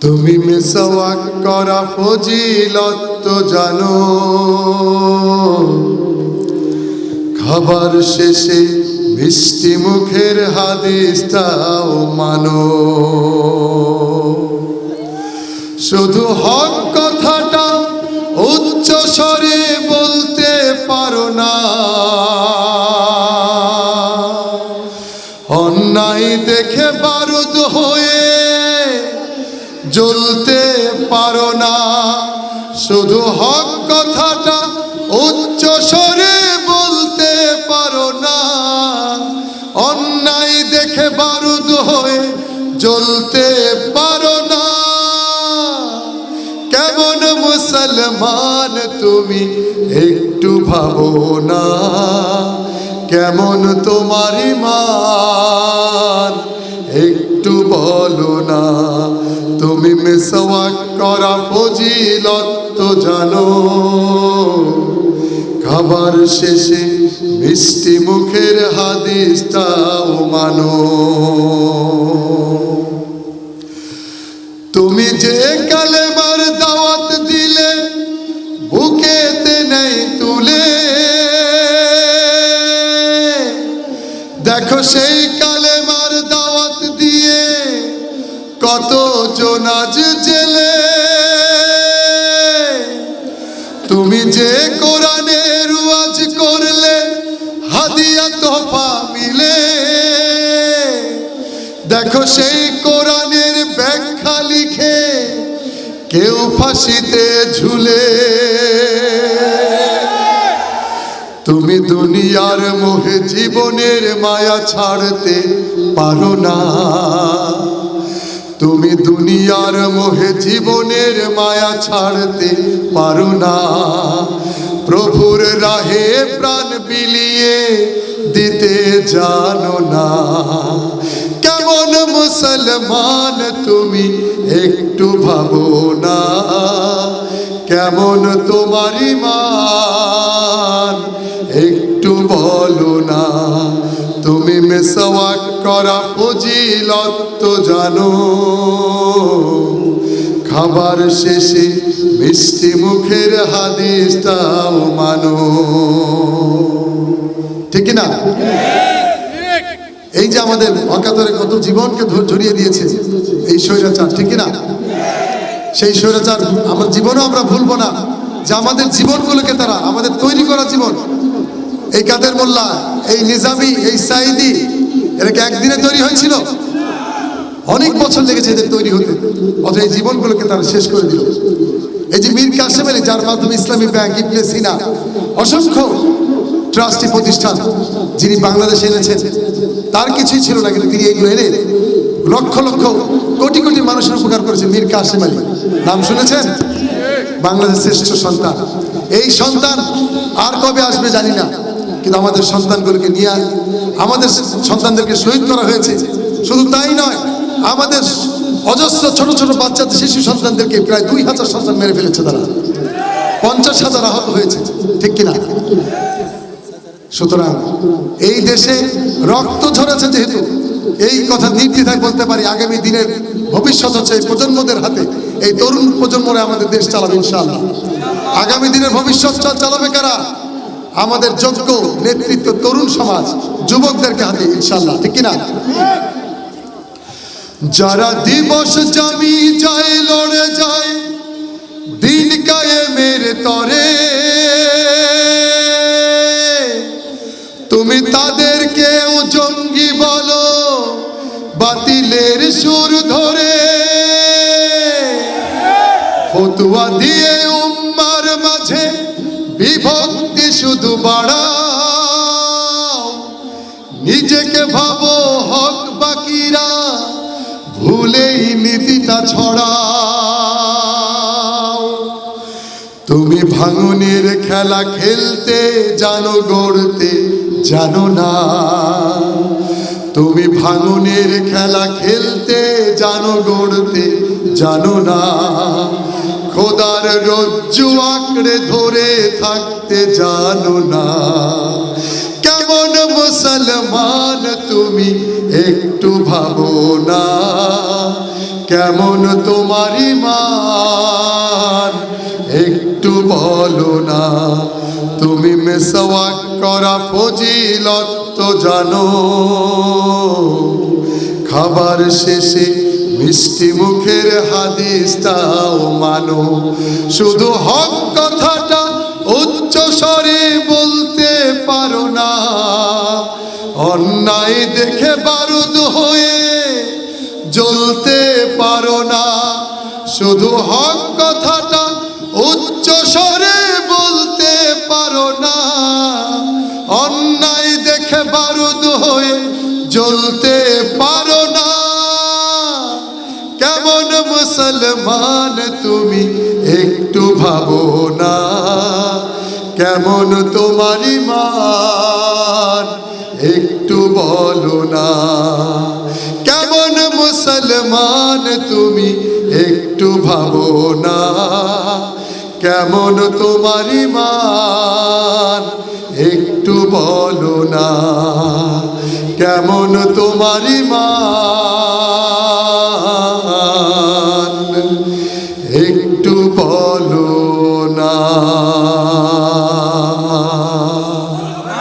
তুমি মেসওয়াক করা ফজিলত জানো। খাবার শেষে মিষ্টি মুখের হাদিসটাও মানো। শুধু হক কথাটা উচ্চ কেমন মুসলমান তুমি একটু ভাবো না। কেমন তোমার ইমান একটু বলো না। তুমি মেসওয়াক করা ফজিলত তো জানো। খাবার শেষে মিষ্টি মুখের হাদিসটাও মানো। তুমি যে দেখো সেই কালেমার দাওয়াত দিয়ে কত জোনাজ জেলে। তুমি যে কোরআনের ওয়াজ করলে, হাদিয়া তোফা মিলে। দেখো সেই কোরআনের ব্যাখ্যা লিখে কেউ ফাঁসিতে ঝুলে। তুমি দুনিয়ার মোহে জীবনের মায়া ছাড়তে পারো না। তুমি দুনিয়ার মোহে জীবনের মায়া ছাড়তে পারো না। প্রভুর রাহে প্রাণ বিলিয়ে দিতে জানো না। কেমন মুসলমান তুমি একটু ভাবো না। কেমন তোমার ইমান একটু বলো না, তুমি মেসওয়াক করা ফজিলত জানো। খাবার শেষে মিষ্টি মুখের হাদিসটাও মানো। ঠিক না এই যে আমাদের অকাতরে কত জীবনকে জড়িয়ে দিয়েছে এই স্বৈরাচার, ঠিক না সেই স্বৈরাচার আমার জীবনও আমরা ভুলবো না, যে আমাদের জীবনগুলোকে তারা, আমাদের তৈরি করা জীবন এই কাদের মোল্লা, এই নিজামি, এই সাইদি এরা কি একদিনে তৈরি হয়েছিল? অনেক বছর লেগেছে এদের তৈরি হতে, অথচ এই জীবনগুলোকে তারা শেষ করে দিল। এই যে মীর কাসেম আলী, যার মাধ্যমে ইসলামী ব্যাংক, ইবনে সিনা, অসংখ্য ট্রাস্টি প্রতিষ্ঠান যিনি বাংলাদেশে এনেছেন, তার কিছুই ছিল না, কিন্তু তিনি এইগুলো এনে লক্ষ লক্ষ, কোটি কোটি মানুষের উপকার করেছে মীর কাসেম আলী। নাম শুনেছেন? বাংলাদেশ শ্রেষ্ঠ সন্তান। এই সন্তান আর কবে আসবে জানি না। কিন্তু আমাদের সন্তানগুলোকে নিয়ে আমাদের সন্তানদেরকে শহীদ করা হয়েছে। শুধু তাই নয়, আমাদের অজস্র ছোট ছোট বাচ্চাদের শিশু সন্তানদেরকে প্রায় দুই হাজার সন্তান মেরে ফেলেছে তারা। পঞ্চাশ হাজার আহত হয়েছে, ঠিক কিনা? সুতরাং এই দেশে রক্ত ঝরেছে যেহেতু, এই কথা নির্দ্বিধায় বলতে পারি, আগামী দিনের ভবিষ্যৎ হচ্ছে এই প্রজন্মদের হাতে। এই তরুণ প্রজন্মরা আমাদের দেশ চালাবে ইনশাআল্লাহ। আগামী দিনের ভবিষ্যৎ চালাবে কারা? আমাদের যোগ্য নেতৃত্ব তরুণ সমাজ, যুবকদেরকে হাতে, ইনশাআল্লাহ, ঠিক কিনা? যারা দিবস জামি যায়, লড়ে যায়, দিন কায়েমের তরে, তুমি তাদেরকেও জঙ্গি বলো, বাতিলের সুর ধরে। ফতুয়া দিয়ে উম্মার মাঝে বিভক্তি শুধু বাড়াও নিজেকে ভাবো হক বাকিরা, ভুলেই নীতিটা ছড়াও। তুমি ভাঙনের খেলা খেলতে জানো, গড়তে জানো না। তুমি ভাঙনের খেলা খেলতে জানো, গড়তে জানো না। খোদার রজ্জু আঁকড়ে ধরে থাকতে জানো না। কেমন মুসলমান তুমি একটু ভাবো না। কেমন তোমার ইমান একটু বলো না। তুমি মেসওয়াক করা ফজিলত তো জানো। খাবার শেষে মিষ্টি মুখের হাদিসটাও মানো। শুধু হক কথাটা উচ্চ স্বরে বলতে পারো না। অন্যায় দেখে বারুদ হয়ে জ্বলতে পারো না। শুধু হক কথাটা উচ্চ স্বরে বলতে পারো না। অন্যায় দেখে বারুদ হয়ে জ্বলতে মুসলমান, তুমি একটু ভাবো না। কেমন তোমার ইমান একটু বলো না। কেমন মুসলমান, তুমি একটু ভাবো না। কেমন তোমার ইমান একটু বলো না। কেমন তোমার ইমান